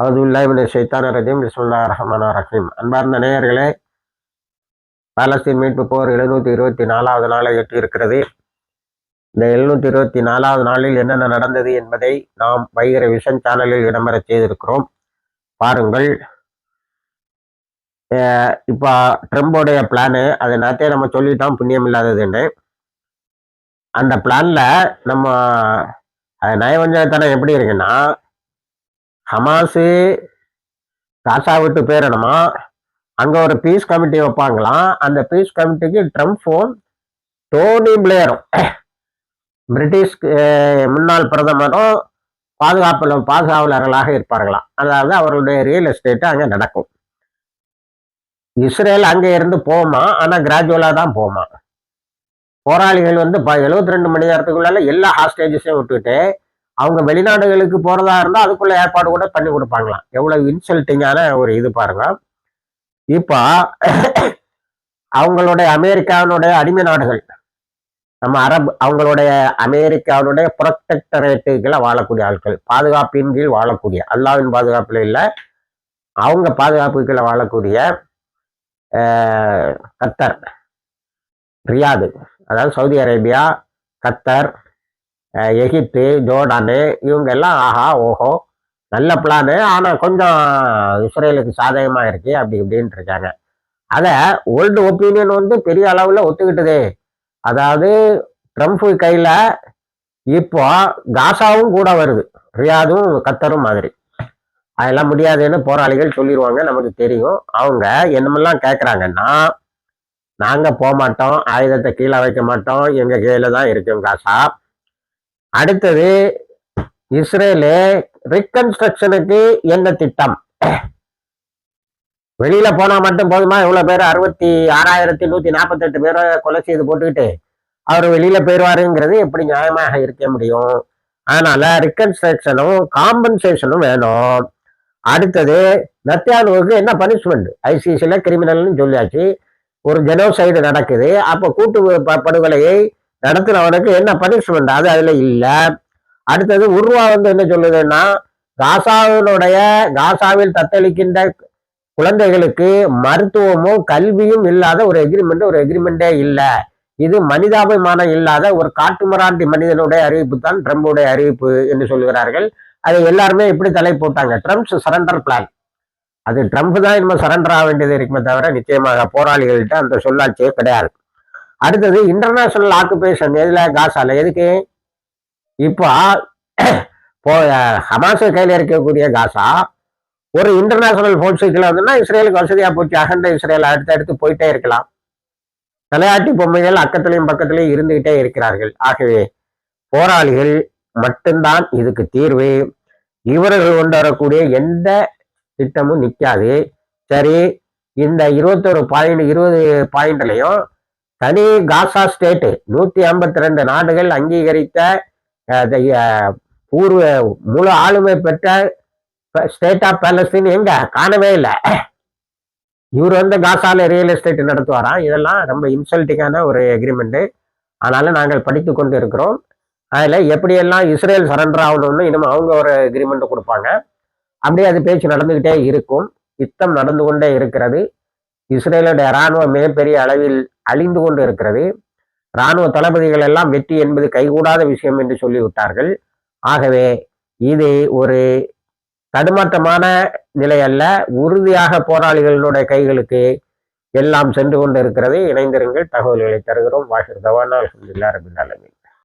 அவுதுல்லாஹிமின் ஷைத்தான ரஜீம். பிஸ்முல்லா ரஹ்மான் ரஹீம். அன்பார்ந்த நேயர்களே பாலஸ்தீன் மீட்பு போர் எழுநூற்றி இருபத்தி நாலாவது நாளை எட்டி இருக்கிறது இந்த எழுநூற்றி இருபத்தி நாலாவது நாளில் என்னென்ன நடந்தது என்பதை நாம் வைகிற விஷன் சேனலில் இடம்பெற செய்திருக்கிறோம். பாருங்கள். இப்போ ட்ரம்போடைய பிளானு அதை நேரத்தே நம்ம சொல்லிட்டோம் புண்ணியம் இல்லாததுன்னு. அந்த பிளானில் நம்ம நயவஞ்சகத்தனம் எப்படி இருக்குன்னா ஹமாஸு காசா விட்டு போயிடணுமா அங்கே ஒரு பீஸ் கமிட்டி வைப்பாங்களாம். அந்த பீஸ் கமிட்டிக்கு ட்ரம்ப் ஃபோன் டோனி பிளேயரும் பிரிட்டிஷ் முன்னாள் பிரதமரும் பாதுகாப்பு பாதுகாவலர்களாக இருப்பார்களாம். அதாவது அவர்களுடைய ரியல் எஸ்டேட்டு அங்கே நடக்கும். இஸ்ரேல் அங்கே இருந்து போமா ஆனால் கிராஜுவலாக தான் போமா போராளிகள் வந்து எழுபத்தி ரெண்டு மணி நேரத்துக்குள்ளால எல்லா ஹாஸ்டேஜஸையும் விட்டுட்டு அவங்க வெளிநாடுகளுக்கு போறதா இருந்தால் அதுக்குள்ள ஏற்பாடு கூட பண்ணி கொடுப்பாங்களாம். எவ்வளவு இன்சல்ட்டிங்கான ஒரு இது பாருங்க. இப்போ அவங்களுடைய அமெரிக்காவினுடைய அடிமை நாடுகள் நம்ம அரபு அவங்களுடைய அமெரிக்காவினுடைய புரொட்டக்டரேட்டுகளை வாழக்கூடிய ஆட்கள் பாதுகாப்பின் கீழ் வாழக்கூடிய அல்லாவின் பாதுகாப்பில் இல்லை அவங்க பாதுகாப்புகளை வாழக்கூடிய கத்தர் ரியாது அதாவது சவுதி அரேபியா கத்தர் எகிப்து ஜோர்டானு இவங்க எல்லாம் ஆஹா ஓஹோ நல்ல பிளானு ஆனால் கொஞ்சம் இஸ்ரேலுக்கு சாதகமாக இருக்கு அப்படி இப்படின்ட்டு இருக்காங்க. அதை ஓல்டு ஒப்பீனியன் வந்து பெரிய அளவில் ஒத்துக்கிட்டதே. அதாவது ட்ரம்ப் கையில் இப்போ காசாவும் கூட வருது. ரியாதும் கத்தரும் மாதிரி. அதெல்லாம் முடியாதுன்னு போராளிகள் சொல்லிடுவாங்க நமக்கு தெரியும். அவங்க என்னமெல்லாம் கேட்குறாங்கன்னா நாங்கள் போக மாட்டோம் ஆயுதத்தை கீழே வைக்க மாட்டோம் எங்கள் கையில் தான் இருக்கும் காசா. அடுத்தது இஸ்ரேலு ரிகன்ஸ்ட்ரக்ஷனுக்கு என்ன திட்டம்? வெளியில போனா மட்டும் போதுமா? இவ்வளவு பேர்? அறுபத்தி ஆறாயிரத்தி நூத்தி நாற்பத்தி எட்டு பேரை கொலை செய்து போட்டுக்கிட்டு அவர் வெளியில போயிடுவாருங்கிறது எப்படி நியாயமாக இருக்க முடியும்? அதனால ரிகன்ஸ்ட்ரக்ஷனும் காம்பன்சேஷனும் வேணும். அடுத்தது நத்தியானுவுக்கு என்ன பனிஷ்மெண்ட் ஐசிசியில கிரிமினல்னு சொல்லியாச்சு. ஒரு ஜெனோசைடு நடக்குது. அப்போ கூட்டு படுகொலையை நடத்துறவனுக்கு என்ன பனிஷ்மெண்ட் அது அதுல இல்லை. அடுத்தது உருவா வந்து என்ன சொல்லுதுன்னா காசாவினுடைய காசாவில் தத்தளிக்கின்ற குழந்தைகளுக்கு மருத்துவமும் கல்வியும் இல்லாத ஒரு எக்ரிமெண்ட் ஒரு எக்ரிமெண்டே இல்லை. இது மனிதாபிமானம் இல்லாத ஒரு காட்டுமராண்டி மனிதனுடைய அறிவிப்பு தான் ட்ரம்புடைய அறிவிப்பு என்று சொல்லுகிறார்கள். அதை எல்லாருமே இப்படி தலை போட்டாங்க. ட்ரம்ப்ஸ் சரண்டர் பிளான் அது ட்ரம்ப் தான் இனிமேல் சரண்டர் ஆக வேண்டியது இருக்குமே தவிர நிச்சயமாக போராளிகள்கிட்ட அந்த சொல்லாட்சியே கிடையாது. அடுத்தது இன்டர்நேஷனல் ஆக்குபேஷன் எதுல? காசால. எதுக்கு? இப்போ போ ஹமாஸ் கையில் இருக்கக்கூடிய காசா? ஒரு இன்டர்நேஷனல் போர்ட்ஸுக்குள்ள வந்துன்னா இஸ்ரேலுக்கு வசதியாக போச்சு. அகண்ட இஸ்ரேல் அடுத்து அடுத்து போயிட்டே இருக்கலாம். தலையாட்டி பொம்மைகள் அக்கத்திலையும் பக்கத்திலையும் இருந்துகிட்டே இருக்கிறார்கள். ஆகவே போராளிகள் மட்டும்தான் இதுக்கு தீர்வு. இவர்கள் கொண்டு வரக்கூடிய எந்த திட்டமும் நிற்காது சரி இந்த இருபத்தொரு பாயிண்ட் இருபது பாயிண்ட்லையும் தனி காசா ஸ்டேட்டு. நூத்தி ஐம்பத்தி ரெண்டு நாடுகள் அங்கீகரித்த பூர்வ முழு ஆளுமை பெற்ற ஸ்டேட் ஆஃப் பேலஸ்தீன் எங்க? காணவே இல்லை. இவர் வந்து காசால ரியல் எஸ்டேட் நடத்துவாராம் இதெல்லாம் ரொம்ப இன்சல்ட்டிங்கான ஒரு எக்ரிமெண்ட்டு அதனால நாங்கள் படித்து கொண்டு இருக்கிறோம் அதில் எப்படியெல்லாம் இஸ்ரேல் சரண்டர் ஆகணும்னு இனிமேல் அவங்க ஒரு எக்ரிமெண்ட் கொடுப்பாங்க. அப்படியே அது பேச்சு நடந்துக்கிட்டே இருக்கும். யுத்தம் நடந்து கொண்டே இருக்கிறது. இஸ்ரேலுடைய இராணுவம் மிகப்பெரிய அளவில் அழிந்து கொண்டு இருக்கிறது. இராணுவ தளபதிகள் எல்லாம் வெற்றி என்பது கைகூடாத விஷயம் என்று சொல்லிவிட்டார்கள். ஆகவே இது ஒரு தடுமாற்றமான நிலை அல்ல. உறுதியாக போராளிகளுடைய கைகளுக்கு எல்லாம் சென்று கொண்டு இருக்கிறது. இணைந்திருங்கள். தகவல்களை தருகிறோம். வாஷர் தவானா அலமதுல்லா ரபின்